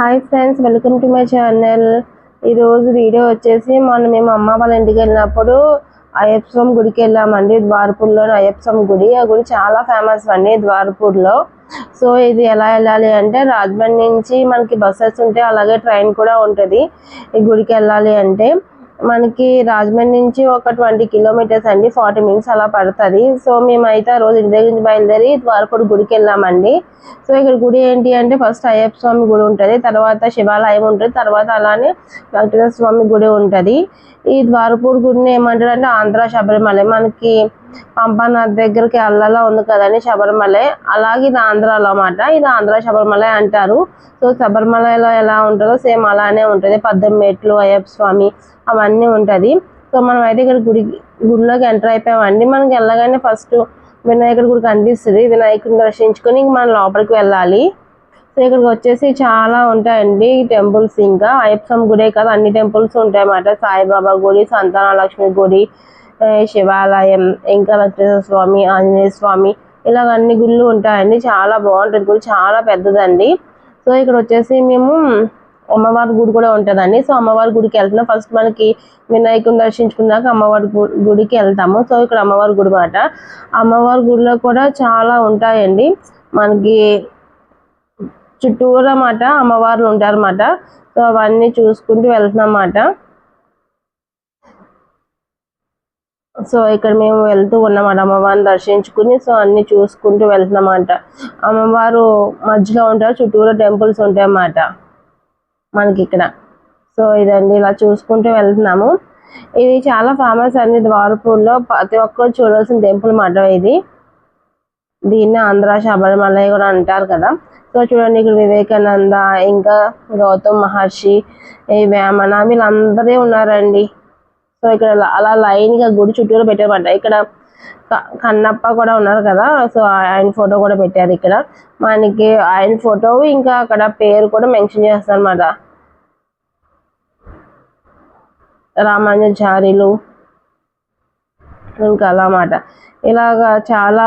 Hi friends welcome to my channel ఈరోజు video వచ్చేసి మొన్న మేము అమ్మ వాళ్ళ ఇంటికి వెళ్ళినప్పుడు అయ్యప్ప గుడికి వెళ్ళామండి ద్వారపూర్లోని అయ్యప్ప స్వామి గుడి. ఆ గుడి చాలా ఫేమస్ అండి ద్వారపూర్లో సో ఇది ఎలా వెళ్ళాలి అంటే రాజమండ్రి నుంచి మనకి బస్సెస్ ఉంటాయి అలాగే ట్రైన్ కూడా ఉంటుంది. ఈ గుడికి వెళ్ళాలి అంటే మనకి రాజమండ్రి నుంచి ఒక ట్వంటీ కిలోమీటర్స్ అండి ఫార్టీ మినిట్స్ అలా పడుతుంది. సో మేమైతే ఆ రోజు ఇంటి దగ్గర నుంచి బయలుదేరి ద్వారపూడి గుడికి వెళ్ళామండి. సో ఇక్కడ గుడి ఏంటి అంటే ఫస్ట్ అయ్యప్ప స్వామి గుడి ఉంటుంది తర్వాత శివాలయం ఉంటుంది తర్వాత అలానే వెంకటేశ్వర స్వామి గుడి ఉంటుంది. ఈ ద్వారపూడి గుడిని ఏమంటారు అంటే ఆంధ్ర శబరిమల. మనకి పంపానాథ్ దగ్గరికి అల్లలో ఉంది కదండి శబరిమల. అలాగే ఇది ఆంధ్రాలో అన్నమాట. ఇది ఆంధ్ర శబరిమల అంటారు. సో శబరిమలలో ఎలా ఉంటుందో సేమ్ అలానే ఉంటుంది. పద్దెనిమిది మెట్లు అయ్యప్ప స్వామి అవన్నీ ఉంటుంది. సో మనం అయితే ఇక్కడ గుడి గుడిలోకి ఎంటర్ అయిపోయామండి. మనకి వెళ్ళగానే ఫస్ట్ వినాయకుడి గుడి కనిపిస్తుంది. వినాయకుడిని దర్శించుకొని మనం లోపలికి వెళ్ళాలి. సో ఇక్కడికి వచ్చేసి చాలా ఉంటాయండి టెంపుల్స్. ఇంకా అయ్యప్ప స్వామి గుడే కాదు. అన్ని టెంపుల్స్ ఉంటాయి అన్నమాట సాయిబాబా గుడి సంతానలక్ష్మి గుడి శివాలయం ఇంకా వెంకటేశ్వర స్వామి ఆంజనేయ స్వామి ఇలాగ అన్ని గుళ్ళు ఉంటాయండి. చాలా బాగుంటుంది. గుడి చాలా పెద్దదండి. సో ఇక్కడ వచ్చేసి మేము అమ్మవారి గుడి కూడా ఉంటుందండి. సో అమ్మవారి గుడికి వెళ్తున్నాం. ఫస్ట్ మనకి వినాయకుని దర్శించుకున్నాక అమ్మవారి గుడికి వెళ్తాము. సో ఇక్కడ అమ్మవారి గుడి మాట అమ్మవారి గుడిలో కూడా చాలా ఉంటాయండి. మనకి చుట్టూరా మాట అమ్మవార్లు ఉంటారన్నమాట. సో అవన్నీ చూసుకుంటూ వెళ్తున్నాం అన్నమాట. సో ఇక్కడ మేము వెళ్తూ ఉన్నామాట అమ్మవారిని దర్శించుకుని సో అన్ని చూసుకుంటూ వెళ్తున్నామాట. అమ్మవారు మధ్యలో ఉంటారు చుట్టూరా టెంపుల్స్ ఉంటాయి అన్నమాట మనకి ఇక్కడ. సో ఇదండి ఇలా చూసుకుంటూ వెళ్తున్నాము. ఇది చాలా ఫేమస్ అండి ద్వారపూర్లో. ప్రతి ఒక్కరు చూడాల్సిన టెంపుల్ మాట ఇది. దీన్ని ఆంధ్ర శబరిమలై కూడా అంటారు కదా. సో చూడండి ఇక్కడ వివేకానంద ఇంకా గౌతమ్ మహర్షి వేమన వీళ్ళందరూ ఉన్నారండి. సో ఇక్కడ అలా- లైన్గా గుడి చుట్టూరు పెట్టారన్నమాట. ఇక్కడ కన్నప్ప కూడా ఉన్నారు కదా సో ఆయన ఫోటో కూడా పెట్టారు ఇక్కడ. మనకి ఆయన ఫోటో ఇంకా అక్కడ పేరు కూడా మెన్షన్ చేస్తారు అనమాట రామానుజాచార్యులు ఇంకా అలా అన్నమాట. ఇలాగా చాలా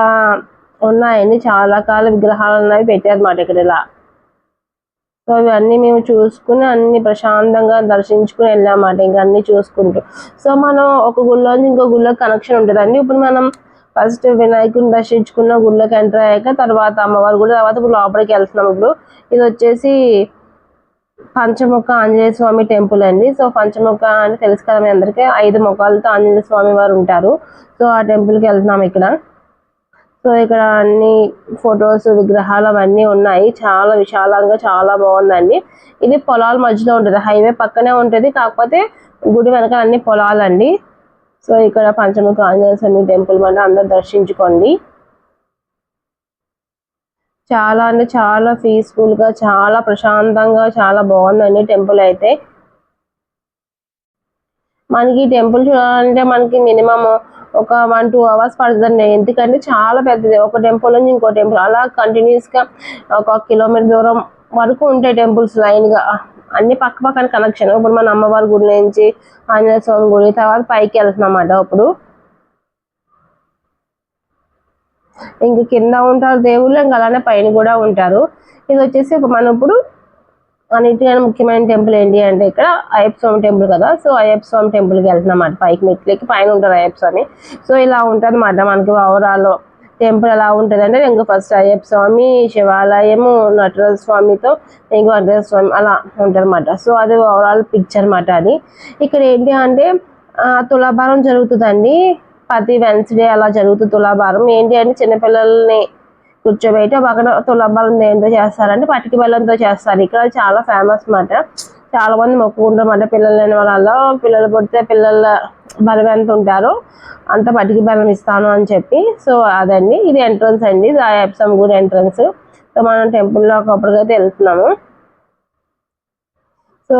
ఉన్నాయండి చాలా కాల విగ్రహాలు ఉన్నాయి పెట్టారన్నమాట ఇక్కడ ఇలా. సో ఇవన్నీ మేము చూసుకుని అన్ని ప్రశాంతంగా దర్శించుకుని వెళ్ళామాట ఇంకా అన్ని చూసుకుంటూ. సో మనం ఒక గుళ్ళోంచి ఇంకో గుళ్ళో కనెక్షన్ ఉంటుందండి. ఇప్పుడు మనం ఫస్ట్ వినాయకుని దర్శించుకున్న గుళ్ళోకి ఎంటర్ అయ్యాక తర్వాత అమ్మవారి గుడి తర్వాత ఇప్పుడు లోపలికి వెళ్తున్నాం. ఇప్పుడు ఇది వచ్చేసి పంచముఖ ఆంజనేయ స్వామి టెంపుల్ అండి. సో పంచముఖ అని తెలుసు కదా మీ అందరికీ? ఐదు ముఖాలతో ఆంజనేయ స్వామి వారు ఉంటారు. సో ఆ టెంపుల్కి వెళ్తున్నాం ఇక్కడ. సో ఇక్కడ అన్ని ఫొటోస్ విగ్రహాలు అవన్నీ ఉన్నాయి. చాలా విశాలంగా చాలా బాగుందండి. ఇది పొలాల మధ్యలో ఉంటుంది. హైవే పక్కనే ఉంటుంది. కాకపోతే గుడి వెనక అన్ని పొలాలండి. సో ఇక్కడ పంచముఖ ఆంజనేయ స్వామి టెంపుల్ మన అందరు దర్శించుకోండి. చాలా అంటే చాలా పీస్ఫుల్గా చాలా ప్రశాంతంగా చాలా బాగుందండి టెంపుల్ అయితే. మనకి టెంపుల్ చూడాలంటే మనకి మినిమం ఒక వన్ టూ అవర్స్ పడుతుంది ఎందుకంటే చాలా పెద్దది. ఒక టెంపుల్ నుంచి ఇంకో టెంపుల్ అలా కంటిన్యూస్గా ఒక కిలోమీటర్ దూరం వరకు ఉంటాయి టెంపుల్స్ లైన్గా అన్ని పక్క పక్కన కనెక్షన్ ఇప్పుడు మన అమ్మవారి గుడి నుంచి ఆంజనేయ స్వామి గుడి తర్వాత పైకి వెళ్తున్నామాట ఇప్పుడు ఇంక కింద ఉంటారు దేవుళ్ళు ఇంకా అలానే పైన కూడా ఉంటారు. ఇది వచ్చేసి మనం ఇప్పుడు అన్నిటికన్నా ముఖ్యమైన టెంపుల్ ఏంటి అంటే ఇక్కడ అయ్యప్ప స్వామి టెంపుల్ కదా. సో అయ్యప్ప స్వామి టెంపుల్కి వెళ్తున్నాం అన్నమాట పైకి మెట్లకి పైన ఉంటారు అయ్యప్ప స్వామి. సో ఇలా ఉంటుంది అన్నమాట. మనకి ఓవరాల్ టెంపుల్ ఎలా ఉంటుంది అంటే ఇంకా ఫస్ట్ అయ్యప్ప స్వామి శివాలయము నటరాజ స్వామితో ఇంకో నటరాజ స్వామి అలా ఉంటుంది అన్నమాట. సో అది ఓవరాల్ పిక్చర్ అన్నమాట అది. ఇక్కడ ఏంటి అంటే తులాభారం జరుగుతుందండి. ప్రతి వెన్స్డే అలా జరుగుతుంది తులాభారం. ఏంటి అంటే చిన్నపిల్లల్ని కూర్చోబెట్టి పక్కన తులబలం దేంతో చేస్తారంటే పటికి బెల్లంతో చేస్తారు. ఇక్కడ చాలా ఫేమస్ మాట. చాలా మంది మొక్కుకుంటారు అన్నమాట పిల్లలు లేని వాళ్ళలో పిల్లలు పుడితే పిల్లల బలం ఎంత ఉంటారో? అంత పటికి బెల్లం ఇస్తాను అని చెప్పి. సో అదండి. ఇది ఎంట్రన్స్ అండి. ఇది గుడి ఎంట్రన్స్ సో మనం టెంపుల్లో ఒకప్పటికైతే వెళ్తున్నాము. సో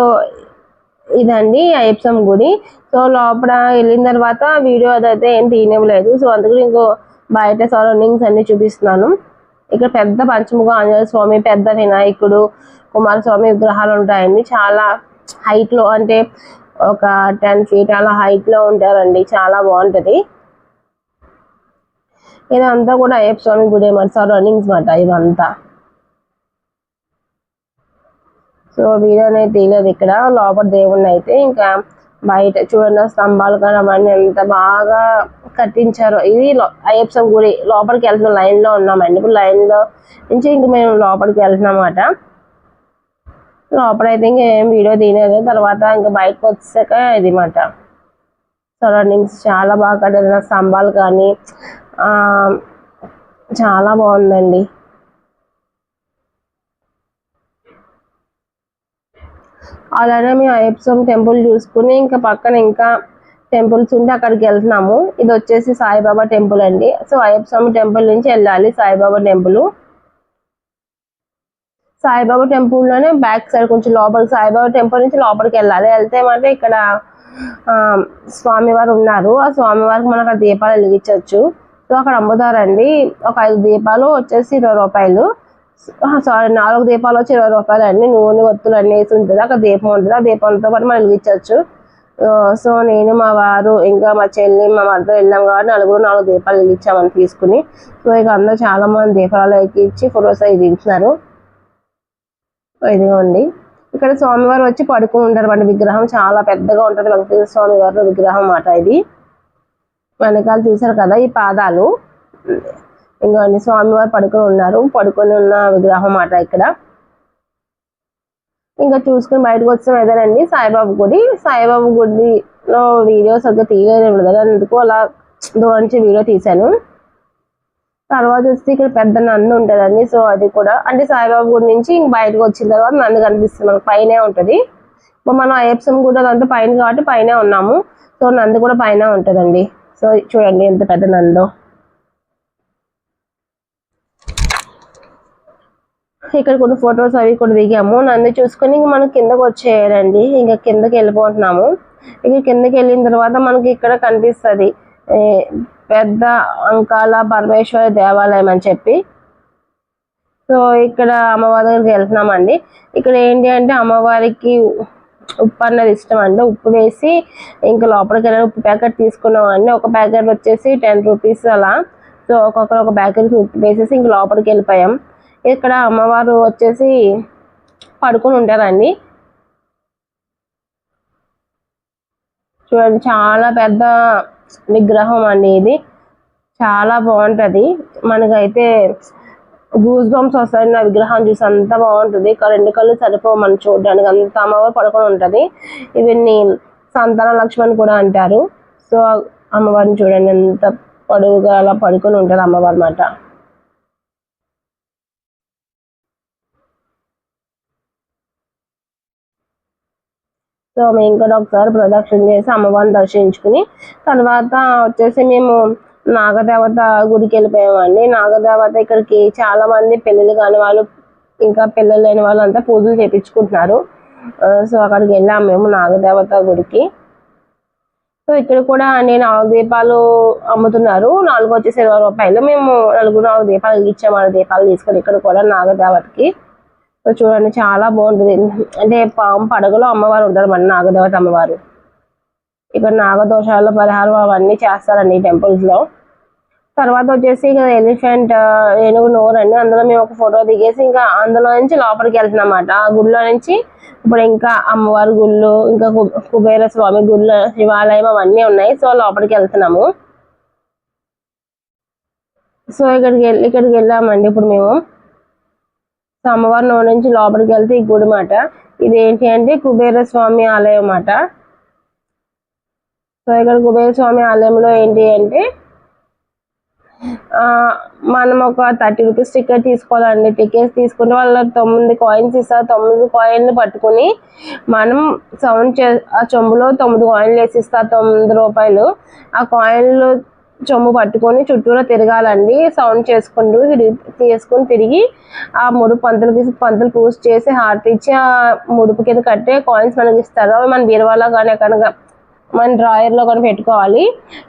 ఇదండి అయ్యప్ప గుడి. సో లోపల వెళ్ళిన తర్వాత వీడియో అదైతే ఏం తీయనివ్వలేదు. సో అందుకు ఇంకో బయట సరౌండింగ్స్ అన్ని చూపిస్తున్నాను. ఇక్కడ పెద్ద పంచముఖ ఆంజనేయ స్వామి పెద్ద వినాయకుడు కుమారస్వామి విగ్రహాలు ఉంటాయండి. చాలా హైట్లో లో అంటే ఒక టెన్ ఫీట్ అలా హైట్లో లో ఉంటారండి. చాలా బాగుంటది. ఇదంతా కూడా అయ్యప్ప స్వామి గుడి అన్నమాట. సరౌండింగ్స్ మాట ఇదంతా సో వీడియో అనేది తీయలేదు ఇక్కడ. లోపల దేవుణ్ణి అయితే ఇంకా బయట చూడండి స్తంభాలు కానీ అవన్నీ ఎంత బాగా కట్టించారు. ఇది లో- అయ్యప్ప స్వామి గుడి లోపలికి వెళ్తున్నాం లైన్లో ఉన్నామండి ఇప్పుడు లైన్లో నుంచి ఇంక మేము లోపలికి వెళ్తున్నాం అన్నమాట లోపల అయితే ఇంకా ఏం వీడియో తీయలేదు. తర్వాత ఇంకా బయటకు వచ్చాక ఇది మాట సరౌండింగ్స్ చాలా బాగా కట్టారు. స్తంభాలు కానీ చాలా బాగుందండి. అలానే మేము అయ్యప్ప టెంపుల్ చూసుకుని ఇంకా పక్కన ఇంకా టెంపుల్స్ ఉంటే అక్కడికి వెళ్తున్నాము. ఇది వచ్చేసి సాయిబాబా టెంపుల్ అండి. సో అయ్యప్ప స్వామి టెంపుల్ నుంచి వెళ్ళాలి సాయిబాబా టెంపుల్. సాయిబాబా టెంపుల్లోనే బ్యాక్ సైడ్ కొంచెం లోపలికి సాయిబాబా టెంపుల్ నుంచి లోపలికి వెళ్ళాలి. వెళ్తే మాట ఇక్కడ స్వామివారు ఉన్నారు. ఆ స్వామివారికి మనం అక్కడ దీపాలు వెలిగించవచ్చు. సో అక్కడ అమ్ముతారండి. ఒక ఐదు దీపాలు వచ్చేసి ఇరవై రూపాయలు. సారీ నాలుగు దీపాలు వచ్చి ఇరవై రూపాయలు అండి. నూనె ఒత్తులు అన్ని వేసి ఉంటుంది. అక్కడ దీపం ఉంటుంది. ఆ దీపంతో పాటు మనం వెలిగించవచ్చు. సో నేను మా వారు ఇంకా మా చెల్లి మా మరితో వెళ్ళాం కాబట్టి నలుగురు నాలుగు దీపాలు వెలిగించామని తీసుకుని. సో ఇక అందరూ చాలా మంది దీపాలు ఎక్కించి ఫొటోస్ అవి దించినారు. ఇదిగోండి. ఇక్కడ స్వామివారు వచ్చి పడుకుని ఉంటారు మన విగ్రహం. చాలా పెద్దగా ఉంటుంది. వెంకటేశ్వర స్వామి వారి విగ్రహం మాట ఇది. వెనకాల చూసారు కదా ఈ పాదాలు. ఇంకా స్వామివారు పడుకొని ఉన్నారు. పడుకొని ఉన్న విగ్రహం మాట ఇక్కడ. ఇంకా చూసుకుని బయటకు వచ్చిన వెదరండి సాయిబాబా గుడి. సాయిబాబా గుడిలో వీడియోస్ సరిగ్గా తీయలేదు కదా అందుకు అలా దూరం నుంచి వీడియో తీశాను. తర్వాత వచ్చి ఇక్కడ పెద్ద నంది ఉంటుందండి. సో అది కూడా అంటే సాయిబాబా గుడి నుంచి ఇంక బయటకు వచ్చిన తర్వాత నంది కనిపిస్తుంది. మనకు పైనే ఉంటుంది. మనం అయ్యప్ప కూడా అంతా పైన కాబట్టి పైనే ఉన్నాము. సో నంది కూడా పైన ఉంటుందండి. సో చూడండి ఎంత పెద్ద నందో. ఇక్కడ కొన్ని ఫొటోస్ అవి కూడా దిగాము. నంది చూసుకొని ఇంక మనం కిందకు వచ్చేయాలండి. ఇంకా కిందకి వెళ్ళిపోతున్నాము. ఇక కిందకి వెళ్ళిన తర్వాత మనకి ఇక్కడ కనిపిస్తుంది పెద్ద అంకాల పరమేశ్వర దేవాలయం అని చెప్పి. సో ఇక్కడ అమ్మవారి దగ్గరికి వెళ్తున్నామండి. ఇక్కడ ఏంటి అంటే అమ్మవారికి ఉప్పు అన్నది ఇష్టం అండి ఉప్పు వేసి ఇంకా లోపలికి వెళ్ళి ఉప్పు ప్యాకెట్ తీసుకున్నాం అండి ఒక ప్యాకెట్ వచ్చేసి టెన్ రూపీస్ అలా. సో ఒక్కొక్కరు ఒక ప్యాకెట్ ఉప్పు వేసేసి ఇంక లోపలికి వెళ్ళిపోయాం. ఇక్కడ అమ్మవారు వచ్చేసి పడుకొని ఉంటారండి. చూడండి చాలా పెద్ద విగ్రహం అండి ఇది. చాలా బాగుంటది. మనకైతే గూస్ బంప్స్ వస్తాయి నా విగ్రహం చూసి అంత బాగుంటుంది. రెండు కళ్ళు సరిపోవు మనం చూడడానికి అంత అమ్మవారు పడుకొని ఉంటది. ఇవన్నీ సంతాన లక్ష్మణ్ కూడా అంటారు. సో అమ్మవారిని చూడండి ఎంత పొడవుగా అలా పడుకొని ఉంటారు అమ్మవారి అన్నమాట సో మేము కూడా ఒకసారి ప్రదక్షిణ చేసి అమ్మవారిని దర్శించుకుని తర్వాత వచ్చేసి మేము నాగదేవత గుడికి వెళ్ళిపోయామండి. నాగదేవత ఇక్కడికి చాలా మంది పిల్లలు కాని వాళ్ళు ఇంకా పిల్లలు లేని వాళ్ళు అంతా పూజలు చేపించుకుంటున్నారు. సో అక్కడికి వెళ్ళాము మేము నాగదేవత గుడికి. సో ఇక్కడ కూడా నేను నాలుగు దీపాలు అమ్ముతున్నారు. నాలుగు వచ్చేసి ఇరవై రూపాయలు. మేము నలుగురు నాలుగు దీపాలు ఇచ్చాము. ఆ దీపాలు తీసుకొని ఇక్కడ కూడా నాగదేవతకి. చూడండి చాలా బాగుంటుంది. అంటే పాము పడగలో అమ్మవారు ఉంటారు మన నాగదేవత అమ్మవారు. ఇక్కడ నాగదోషాల పరిహారం అవన్నీ చేస్తారండి టెంపుల్స్లో. తర్వాత వచ్చేసి ఇక ఎలిఫెంట్ ఏనుగు నోరు అండి అందులో మేము ఒక ఫోటో దిగేసి ఇంకా అందులో నుంచి లోపలికి వెళ్తున్నాం ఆ గుడిలో నుంచి ఇప్పుడు ఇంకా అమ్మవారి గుళ్ళు ఇంకా కు- కుబేర స్వామి గుళ్ళు శివాలయం అవన్నీ ఉన్నాయి. సో లోపలికి వెళ్తున్నాము. సో ఇక్కడికి వెళ్ళి ఇక్కడికి వెళ్ళామండి ఇప్పుడు మేము. సో నుంచి లోపలికి వెళ్తే ఈ గుడి మాట. ఇది ఏంటి అంటే కుబేర స్వామి ఆలయం మాట. సో ఇక్కడ కుబేర స్వామి ఆలయంలో ఏంటి అంటే మనం ఒక థర్టీ రూపీస్ టికెట్ తీసుకోవాలండి. టికెట్స్ తీసుకుంటే వాళ్ళు తొమ్మిది కాయిన్స్ ఇస్తారు. తొమ్మిది కాయిన్లు పట్టుకుని మనం సౌండ్ చే ఆ చెంబులో తొమ్మిది కాయిన్లు వేసి ఇస్తారు. తొమ్మిది రూపాయలు. ఆ కాయిన్లు చొమ్ము పట్టుకొని చుట్టూరా తిరగాలండి. సౌండ్ చేసుకుంటూ తిరిగి తీసుకుని తిరిగి ఆ ముడుపు పంతులకి పంతులు పూజ చేసి హార్ట్ ఇచ్చి ఆ ముడుపు కింద కట్టే కాయిన్స్ మనకి ఇస్తారు. అవి మన బీరువాలో కానీ ఎక్కడ మన డ్రాయర్లో కానీ పెట్టుకోవాలి.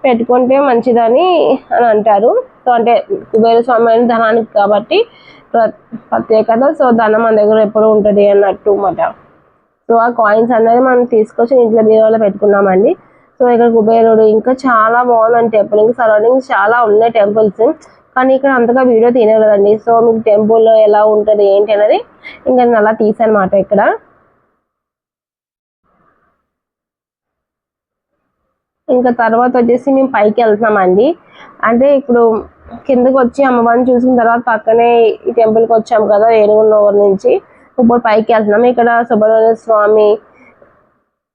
పెట్టుకుంటే మంచిదని అని అంటారు. సో అంటే కుబేర స్వామి అయిన ధనానికి కాబట్టి ప్రత్యేకత. సో ధనం మన దగ్గర ఎప్పుడు ఉంటుంది అన్నట్టు మాట. సో ఆ కాయిన్స్ అనేది మనం తీసుకొచ్చి ఇంట్లో బీరువాలో పెట్టుకున్నామండి. సో ఇక్కడ కుబేరుడు ఇంకా చాలా బాగుందండి టెంపుల్. ఇంకా సరౌండింగ్ చాలా ఉన్నాయి టెంపుల్స్. కానీ ఇక్కడ అంతగా వీడియో తీయలేదండి. సో మీకు టెంపుల్లో ఎలా ఉంటుంది ఏంటి అనేది ఇంకా నేను అలా తీసానమాట ఇక్కడ. ఇంకా తర్వాత వచ్చేసి మేము పైకి వెళ్తున్నామండి. అంటే ఇప్పుడు కిందకి వచ్చి అమ్మవారిని చూసిన తర్వాత పక్కనే ఈ టెంపుల్కి వచ్చాము కదా ఏనుగుల నుంచి. ఇప్పుడు పైకి వెళ్తున్నాము. ఇక్కడ సుబ్రహ్మణ్య స్వామి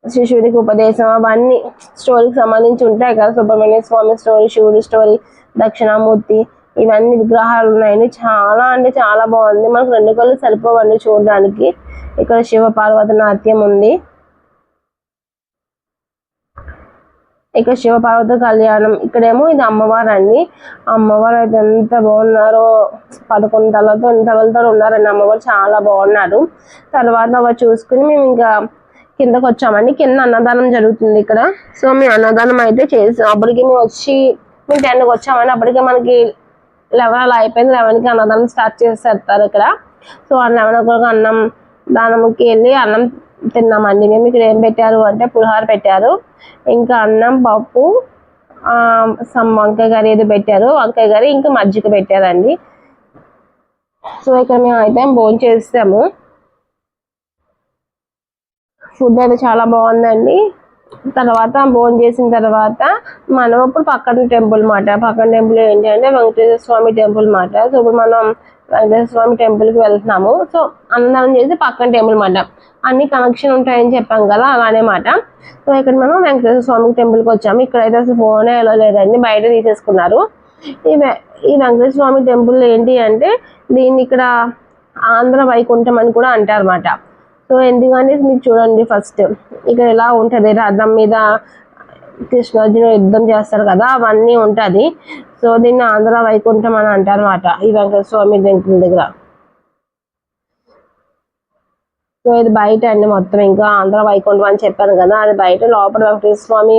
శిశువుడికి ఉపదేశం అవన్నీ స్టోరీకి సంబంధించి ఉంటాయి కదా. సుబ్రహ్మణ్య స్వామి స్టోరీ శివుడి స్టోరీ దక్షిణామూర్తి ఇవన్నీ విగ్రహాలు ఉన్నాయండి. చాలా అంటే చాలా బాగుంది. మనకు రెండు కళ్ళు సరిపోవండి చూడడానికి. ఇక్కడ శివ పార్వతి నాట్యం ఉంది. ఇక్కడ శివ పార్వతి కళ్యాణం. ఇక్కడేమో ఇది అమ్మవారు అండి అమ్మవారు అయితే ఎంత బాగున్నారో. పదకొండు తలతో ఎన్ని తలలతో ఉన్నారండి. అమ్మవారు చాలా బాగున్నారు. తర్వాత అవి చూసుకుని మేము ఇంకా కిందకు వచ్చామండి కింద అన్నదానం జరుగుతుంది ఇక్కడ. సో మేము అన్నదానం అయితే చేసాం అప్పటికి మేము వచ్చి మేము టెన్కి వచ్చామని అప్పటికే మనకి లెవెన్ అలా అయిపోయింది. లెవెన్కి అన్నదానం స్టార్ట్ చేసేస్తారు ఇక్కడ. సో ఆ లెవెన్ ఒక అన్నం దానంకి వెళ్ళి అన్నం తిన్నామండి. మేము ఇక్కడ ఏం పెట్టారు అంటే పులిహోర పెట్టారు. ఇంకా అన్నం పప్పు సమ్ వంకాయ కర్రీ ఏదో పెట్టారు. వంకాయ కర్రీ ఇంకా మజ్జిగ పెట్టారండి. సో ఇక్కడ మేము అయితే భోజనం చేస్తాము. ఫుడ్ అయితే చాలా బాగుందండి. తర్వాత భోజనం చేసిన తర్వాత మనం ఇప్పుడు పక్కన టెంపుల్ మాట పక్కన టెంపుల్ ఏంటంటే వెంకటేశ్వర స్వామి టెంపుల్ మాట. సో ఇప్పుడు మనం వెంకటేశ్వర స్వామి టెంపుల్కి వెళ్తున్నాము. సో అన్నదానం చేసి పక్కన టెంపుల్ మాట. అన్ని కనెక్షన్ ఉంటాయని చెప్పాం కదా అలానే మాట. సో ఇక్కడ మనం వెంకటేశ్వర స్వామి టెంపుల్కి వచ్చాము. ఇక్కడైతే అసలు ఫోనే ఎలా లేదండి. బయట తీసేసుకున్నారు. ఈ ఈ వెంకటేశ్వర స్వామి టెంపుల్ ఏంటి అంటే దీన్ని ఇక్కడ ఆంధ్ర వైకుంఠం అని కూడా అంటారు అన్నమాట సో ఎందుకంటే మీరు చూడండి ఫస్ట్. ఇక్కడ ఎలా ఉంటుంది? రథం మీద కృష్ణార్జున యుద్ధం చేస్తారు కదా అవన్నీ ఉంటుంది. సో దీన్ని ఆంధ్ర వైకుంఠం అని అంటారన్నమాట ఈ వెంకటేశ్వర స్వామి టెంపుల్ దగ్గర. సో ఇది బయట అండి మొత్తం ఇంకా ఆంధ్ర వైకుంఠం అని చెప్పాను కదా అది బయట లోపల వెంకటేశ్వర స్వామి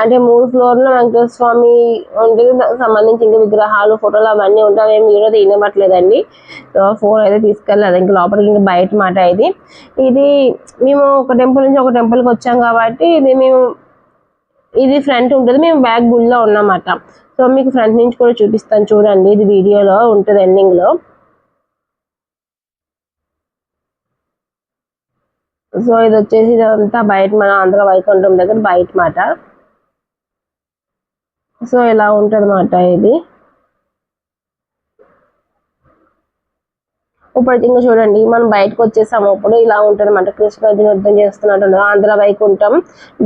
అంటే మూడు ఫ్లోర్లో వెంకటేశ్వర స్వామి ఉంటుంది సంబంధించి ఇంకా విగ్రహాలు ఫోటోలు అవన్నీ ఉంటాయి ఏమి వీడియో తీయబట్టలేదండి సో ఫోన్ అయితే తీసుకెళ్ళలేదు ఇంకా లోపలికి ఇంకా బయట మాట ఇది. ఇది మేము ఒక టెంపుల్ నుంచి ఒక టెంపుల్కి వచ్చాం కాబట్టి ఇది మేము ఇది ఫ్రంట్ ఉంటుంది. మేము బ్యాక్ గుళ్ళో ఉన్నామాట. సో మీకు ఫ్రంట్ నుంచి కూడా చూపిస్తాను చూడండి. ఇది వీడియోలో ఉంటుంది ఎండింగ్లో. సో ఇది వచ్చేసి ఇదంతా బయట మన ఆంధ్ర వైకుంఠం దగ్గర బయట మాట. సో ఇలా ఉంటుంది అన్నమాట ఇది. ఇప్పుడు ఇంకా చూడండి మనం బయటకు వచ్చేసాము అప్పుడు ఇలా ఉంటుంది అనమాట కృష్ణార్జున యుద్ధం చేస్తున్నట్టు ఆంధ్ర వైకుంఠం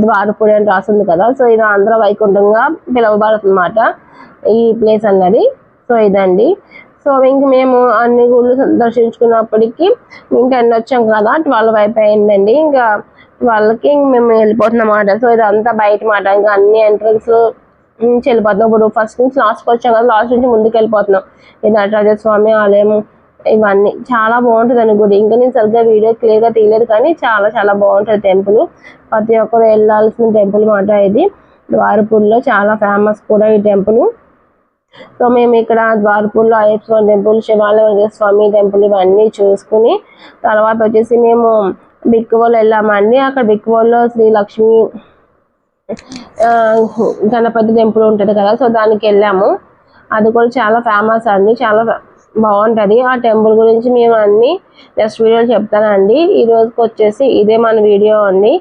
ద్వారపూడి అని రాసింది కదా. సో ఇది ఆంధ్ర వైకుంఠంగా పిలువబడుతుందన్నమాట ఈ ప్లేస్ అన్నది. సో ఇదండి. సో ఇంక మేము అన్ని గుళ్ళు దర్శించుకున్నప్పటికీ ఇంకా ఎన్ని వచ్చాం కదా ట్వెల్వ్ అయిపోయిందండి ఇంకా వాళ్ళకి మేము వెళ్ళిపోతున్నాం అన్నమాట. సో ఇదంతా బయట మాట. ఇంకా అన్ని ఎంట్రన్స్ నుంచి వెళ్ళిపోతున్నాం. ఇప్పుడు ఫస్ట్ నుంచి లాస్ట్కి వచ్చాం కదా లాస్ట్ నుంచి ముందుకు వెళ్ళిపోతున్నాం ఇది నటరాజ స్వామి ఆలయం ఇవన్నీ చాలా బాగుంటుందండి గుడి. ఇంకా నేను సరిగ్గా వీడియో క్లియర్గా తీయలేదు కానీ చాలా చాలా బాగుంటుంది టెంపుల్. ప్రతి ఒక్కరు వెళ్ళాల్సిన టెంపుల్ మాట ఇది. ద్వారపూర్లో చాలా ఫేమస్ కూడా ఈ టెంపుల్. సో మేము ఇక్కడ ద్వారపూర్లో అయ్యప్ప స్వామి టెంపుల్ శివాలయ స్వామి టెంపుల్ ఇవన్నీ చూసుకుని తర్వాత వచ్చేసి మేము బిక్కువోలు వెళ్ళామండి. అక్కడ బిక్కువోల్లో శ్రీ లక్ష్మి గణపతి టెంపుల్ ఉంటుంది కదా సో దానికి వెళ్ళాము. అది కూడా చాలా ఫేమస్ అండి చాలా బాగుంటుంది. ఆ టెంపుల్ గురించి మేము అన్ని నెక్స్ట్ వీడియోలో చెప్తానండి. ఈ రోజుకి వచ్చేసి ఇదే మన వీడియో అండి.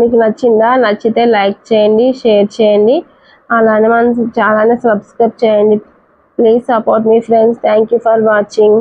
మీకు నచ్చిందా? నచ్చితే లైక్ చేయండి షేర్ చేయండి. అలానే మన చాలానే సబ్స్క్రైబ్ చేయండి. ప్లీజ్ సపోర్ట్ మీ ఫ్రెండ్స్ థ్యాంక్ ఫర్ వాచింగ్